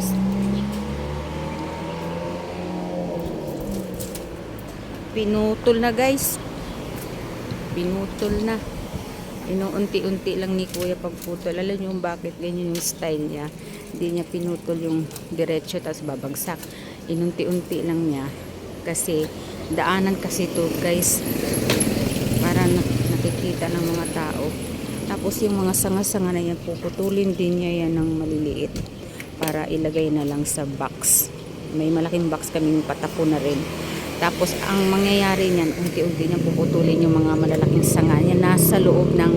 Guys. Pinutol na guys. Pinutol na. Inuunti-unti lang ni kuya pagputol. Alam kung bakit ganyan yung style niya. Hindi niya pinutol yung diretso tapos babagsak. Inunti-unti lang niya. Kasi daanan kasi to guys. Para na- nakikita ng mga tao. Tapos yung mga sanga-sanga na yan, puputulin din niya yan ng maliliit para ilagay na lang sa box. May malaking box kaming patako na rin. Tapos ang mangyayari niyan, unti-unti niya puputulin yung mga malalaking sanga niya nasa loob ng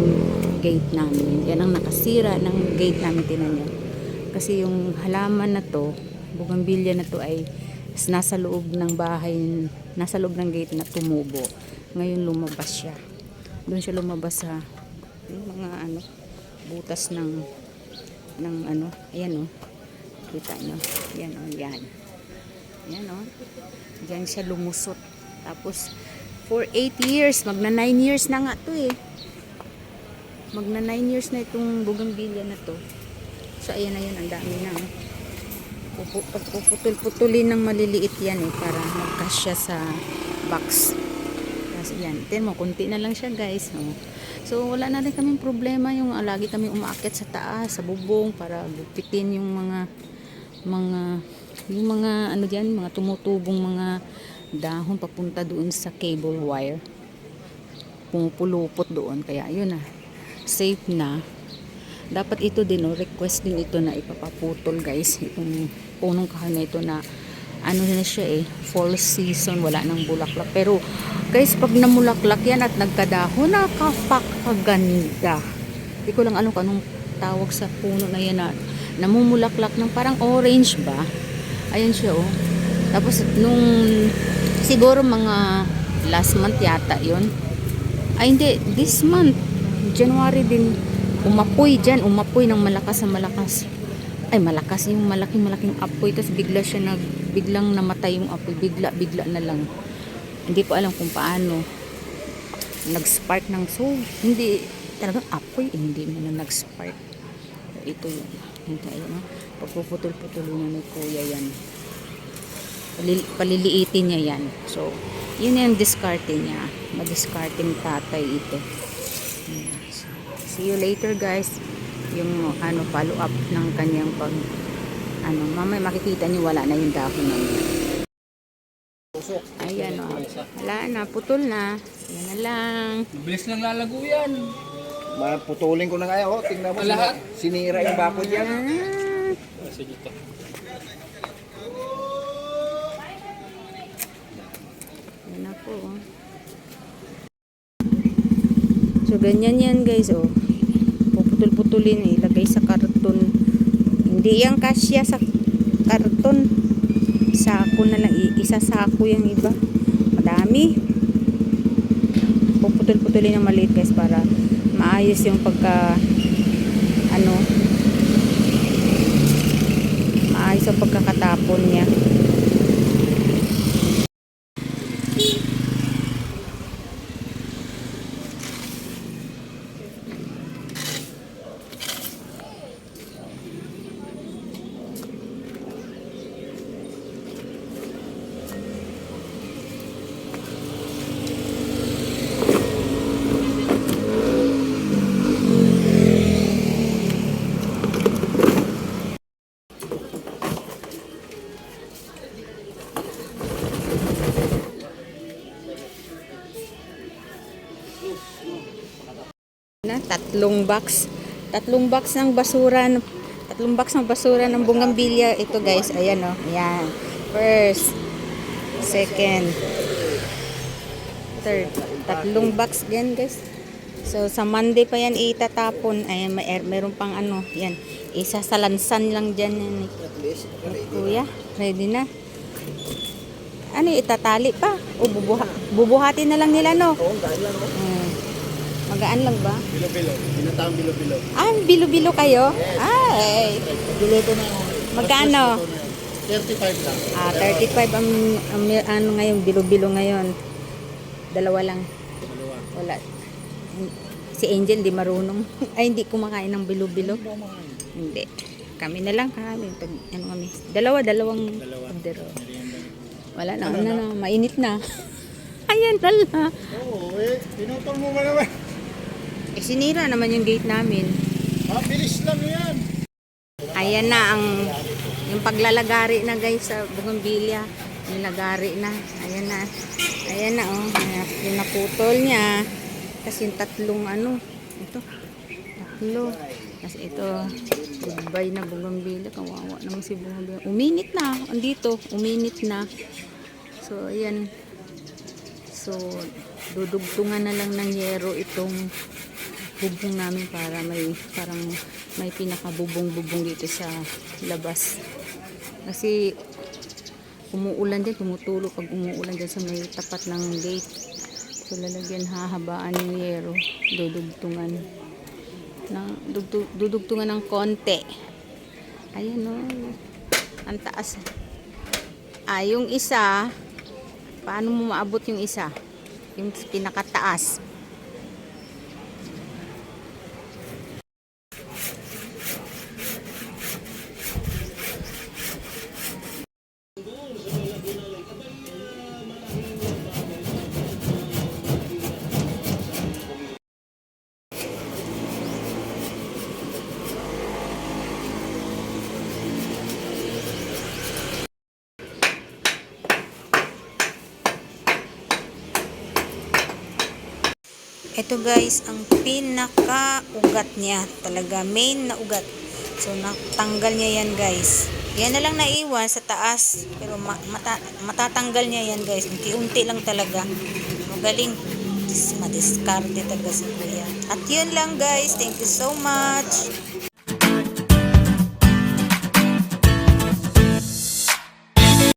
gate namin. Yan ang nakasira ng gate namin tinan niyo. Kasi yung halaman na to, bugambilya na to ay nasa loob ng bahay, nasa loob ng gate na tumubo. Ngayon lumabas siya. Doon siya lumabas sa mga ano butas ng ng ano ayan oh kita nyo. Yan oh yan. Yan oh Diyan siya lumusot. Tapos for 8 years magna 9 years na nga to eh. Magna 9 years na itong bougainvillea na to. So ayan na yan ang dami na oh. Pupu- pagpuputol-putulin ng maliliit yan eh para magkasya sa box. Kasi yan, tin mo, kunti na lang siya guys. Oh. So wala na rin kaming problema yung ah, lagi kami umaakyat sa taas, sa bubong para gupitin yung mga mga yung mga ano diyan, mga tumutubong mga dahon papunta doon sa cable wire. Pumupulupot doon kaya yun na. Safe na. Dapat ito din, oh, request din ito na ipapaputol guys. Itong punong kahoy na ito na ano na siya eh, fall season, wala nang bulaklak. Pero guys, pag namulaklak yan at nagkadahon, nakapakaganda. Hindi ko lang alam kung anong tawag sa puno na yan na namumulaklak ng parang orange ba? Ayan siya oh. Tapos nung siguro mga last month yata yon Ay hindi, this month, January din, umapoy dyan, umapoy ng malakas sa malakas. Ay malakas. Yung malaking malaking apoy. Tapos bigla siya nag biglang namatay yung apoy. Bigla bigla na lang. Hindi ko alam kung paano. Nag spark ng so hindi. Talagang apoy. Hindi mo na nag spark ito yun hindi ayun ah. pagpuputol-putulungan ni kuya yan. Palil- paliliitin niya yan. So yun yung diskarte niya. Madiscarding tatay ito. Ayan. So, see you later guys. Yung ano follow up ng kanyang pag ano mamay makikita niyo wala na yung dahon yun. ayan o wala na. Putol na. Yan na lang. Bilis lang lalago yan. Maputulin ko na nga oh. Tingnan mo Lahat? sini- sinira yung bakod yan. ah, Sige to. yan na po oh. so ganyan yan guys oh puputol-putulin ilagay sa karton hindi yan kasya sa karton sako na lang isa sako yung iba madami puputol-putulin ng maliit guys para maayos yung pagka ano maayos yung pagkakatapon niya tatlong box. Tatlong box ng basura ng- tatlong box ng basura ng bungambilya ito guys ayan oh. Ayan. First second third. Tatlong box yan guys. So sa Monday pa yan itatapon. Ayan may er, meron pang ano yan. Isa sa lansan lang dyan yan eh. kuya ready na? Ano itatali pa? O bubuha, bubuhatin na lang nila no? Oo, dahil lang. Hmm. Magaan lang ba? Bilo-bilo. Pinatawang bilo-bilo. Ah, bilo-bilo kayo? Ay, Bilo ito na. Magkano? 35 lang. ah, 35 ang, ang ano ngayon, bilo-bilo ngayon. Dalawa lang. Dalawa. Wala. Si Angel di marunong. Ay, hindi kumakain ng bilo-bilo. Hindi. Kami na lang kami. Pag, ano kami. Dalawa, dalawang Dalawa. Wala na, ano na, mainit na. Ayan na Oo, eh. Pinutol mo ba naman? Sinira naman yung gate namin. Mabilis lang yan. Ayan na ang yung paglalagari na guys sa bougainvillea. Yung lagari na. Ayan na. Ayan na oh. Yung naputol niya. Kasi yung tatlong ano. Ito. Tatlo. Kasi ito. Goodbye na bougainvillea. Kawawa naman si bougainvillea. Uminit na. Andito. Uminit na. So ayan. So dudugtungan na lang ng yero itong bubong namin para may parang may pinakabubong-bubong dito sa labas. Kasi umuulan din, tumutulo pag umuulan dyan sa may tapat ng gate. So lalagyan hahabaan yung yero, dudugtungan. Ng, dugtu- dudugtungan ng konti. Ayan o. Ang taas. Ah, yung isa, paano mo maabot yung isa? Yung pinakataas. Ito guys, ang pinaka ugat niya. Talaga, main na ugat. So, natanggal niya yan guys. Yan na lang naiwan sa taas. Pero ma- mata- matatanggal niya yan guys. Unti-unti lang talaga. Magaling. Dis- Madiskarte talaga si kuya. At yun lang guys. Thank you so much.